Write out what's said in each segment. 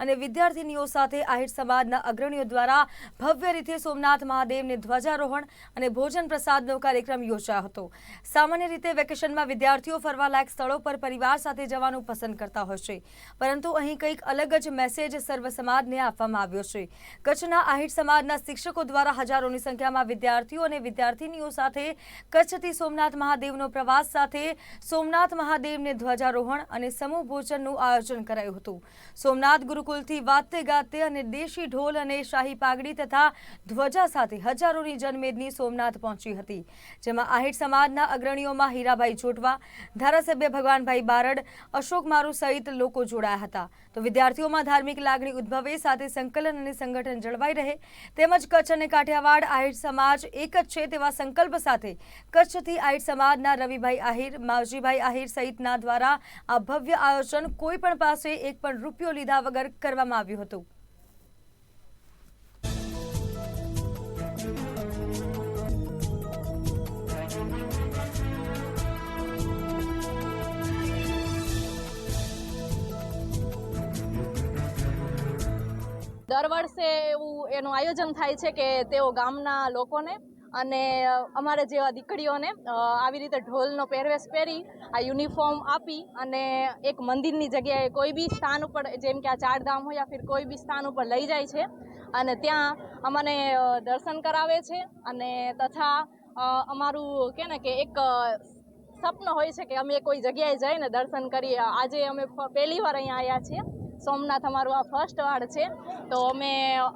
અને વિદ્યાર્થીનીઓ સાથે આહિર સમાજના અગ્રણીઓ દ્વારા ભવ્ય રીતે સોમનાથ મહાદેવને ધ્વજારોહણ અને ભોજન પ્રસાદનો કાર્યક્રમ યોજાયો હતો. સામાન્ય રીતે વેકેશનમાં વિદ્યાર્થીઓ ફરવાલાયક સ્થળો પર પરિવાર સાથે જવાનું પસંદ કરતા હોય છે. પરંતુ અહીં કંઈક અલગ જ મેસેજ સર્વ સમાજને આપવામાં આવ્યો છે. કચ્છના આહિર સમાજના શિક્ષકો દ્વારા હજારોની સંખ્યામાં વિદ્યાર્થીઓ અને વિદ્યાર્થીનીઓ સાથે કચ્છથી સોમનાથ મહાદેવનો પ્રવાસ સાથે સોમનાથ મહાદેવને ધ્વજારોહણ અને સમૂહ ભોજનનું આયોજન કરાયું હતું. સોમનાથ ગુરુકુલથી વાતે ગાતે અને દેશી ઢોલ અને શાહી પાઘડી તથા ધ્વજા સાથે હજારોની જનમેદની સોમનાથ પહોંચી હતી, જેમાં આહિર સમાજના અગ્રણીઓમાં હીરાભાઈ જોટવા, ધારાસભ્ય ભગવાનભાઈ બારડ, અશોક મારુ સહિત લોકો જોડાયા હતા. તો વિદ્યાર્થીઓમાં ધાર્મિક લાગણી ઉદ્ભવે, સાથે સંકલન અને સંગઠન જળવાઈ રહે, તેમજ કચ્છ અને કાઠિયાવાડ આહિર સમાજ એક જ છે તેવા સંકલ્પ સાથે કચ્છથી આહિર સમાજના રવિભાઈ આહિર, માવજીભાઈ આહિર સહિતના દ્વારા આ ભવ્ય આયોજન કોઈ પણ પાસે એક પણ રૂપિયો લીધા વગર કરવામાં આવ્યું હતું. દર વર્ષે એવું એનું આયોજન થાય છે કે તેઓ ગામના લોકોને અને અમારે જેવા દીકરીઓને આવી રીતે ઢોલનો પહેરવેશ પહેરી, આ યુનિફોર્મ આપી અને એક મંદિરની જગ્યાએ કોઈ બી સ્થાન ઉપર, જેમ કે આ ચારધામ હોય યા ફિર કોઈ બી સ્થાન ઉપર લઈ જાય છે. અને ત્યાં અમને દર્શન કરાવે છે અને તથા અમારું કે ને કે એક સપનું હોય છે કે અમે કોઈ જગ્યાએ જઈને દર્શન કરીએ. આજે અમે પહેલી વાર અહીંયા આવ્યા છીએ. સોમનાથ અમારું આ ફર્સ્ટ વાર છે. તો અમે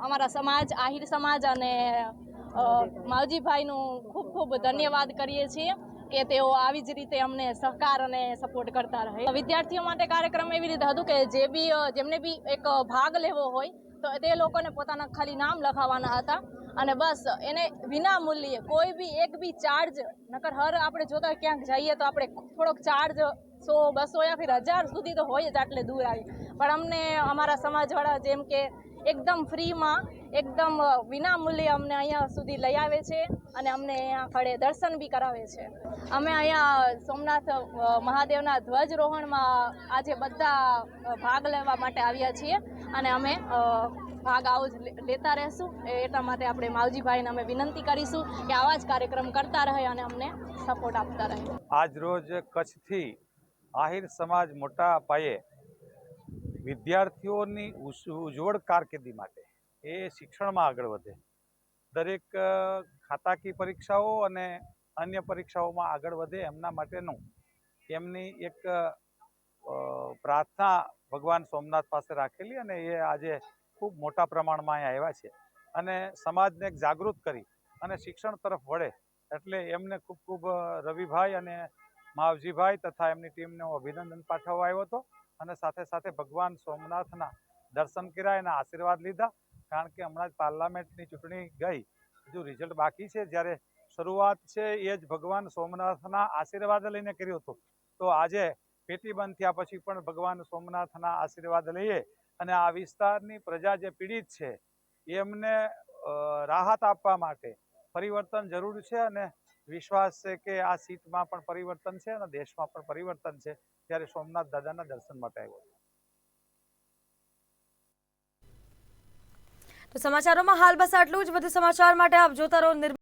અમારા સમાજ, આહિર સમાજ અને માવજીભાઈનું ખૂબ ખૂબ ધન્યવાદ કરીએ છીએ કે તેઓ આવી જ રીતે અમને સહકાર અને સપોર્ટ કરતા રહે. વિદ્યાર્થીઓ માટે કાર્યક્રમ એવી રીતે હતું કે જે બી જેમને બી એક ભાગ લેવો હોય તો તે લોકોને પોતાના ખાલી નામ લખાવવાના હતા. અને બસ, એને વિના મૂલ્યે કોઈ બી એક બી ચાર્જ નકર હર આપણે જોતા ક્યાંક જઈએ તો આપણે થોડોક ચાર્જ સો, બસો યા ફિર હજાર સુધી તો હોય જ આટલે દૂર આવી. પણ અમને અમારા સમાજવાળા જેમ કે એકદમ ફ્રીમાં, એકદમ વિના મૂલ્યે અમને અહીંયા સુધી લઈ આવે છે અને અમને અહીંયા ખડે દર્શન બી કરાવે છે. અમે અહીંયા સોમનાથ મહાદેવના ધ્વજરોહણમાં આજે બધા ભાગ લેવા માટે આવ્યા છીએ. અને અમે ભાગ આવો જ લેતા રહેશું. એટલા માટે આપણે માવજીભાઈને અમે વિનંતી કરીશું કે આવા જ કાર્યક્રમ કરતા રહે અને અમને સપોર્ટ આપતા રહે. આજ રોજ કચ્છથી આહિર સમાજ મોટા પાયે વિદ્યાર્થીઓની ઉજ્જવળ કારકિર્દી માટે એ શિક્ષણમાં આગળ વધે. દરેક ખાતાકી પરીક્ષાઓ અને અન્ય પરીક્ષાઓમાં આગળ વધે એમના માટેનું એમની એક પ્રાર્થના ભગવાન સોમનાથ પાસે રાખેલી અને એ આજે ખૂબ મોટા પ્રમાણમાં અહીંયા આવ્યા છે. અને સમાજને જાગૃત કરી અને શિક્ષણ તરફ વળે એટલે એમને ખૂબ ખૂબ રવિભાઈ અને માવજીભાઈ તથા એમની ટીમને હું અભિનંદન પાઠવવા આવ્યો હતો અને સાથે સાથે ભગવાન સોમનાથના દર્શન કર્યા, એના આશીર્વાદ લીધા. કારણ કે હમણાં જ પાર્લામેન્ટની ચૂંટણી ગઈ, હજુ રિઝલ્ટ બાકી છે. જ્યારે શરૂઆત છે એ જ ભગવાન સોમનાથના આશીર્વાદ લઈને કર્યો હતો. તો આજે પેટી બંધ થયા પછી પણ ભગવાન સોમનાથના આશીર્વાદ લઈએ અને આ વિસ્તારની પ્રજા જે પીડિત છે, એમને રાહત આપવા માટે પરિવર્તન જરૂર છે અને વિશ્વાસ છે કે આ સીટમાં પણ પરિવર્તન છે અને દેશમાં પણ પરિવર્તન છે, ત્યારે સોમનાથ દાદાના દર્શન માટે આવ્યો. તો સમાચારોમાં હાલ બસ આટલું જ વધુ સમાચાર માટે આપ જોતા રહો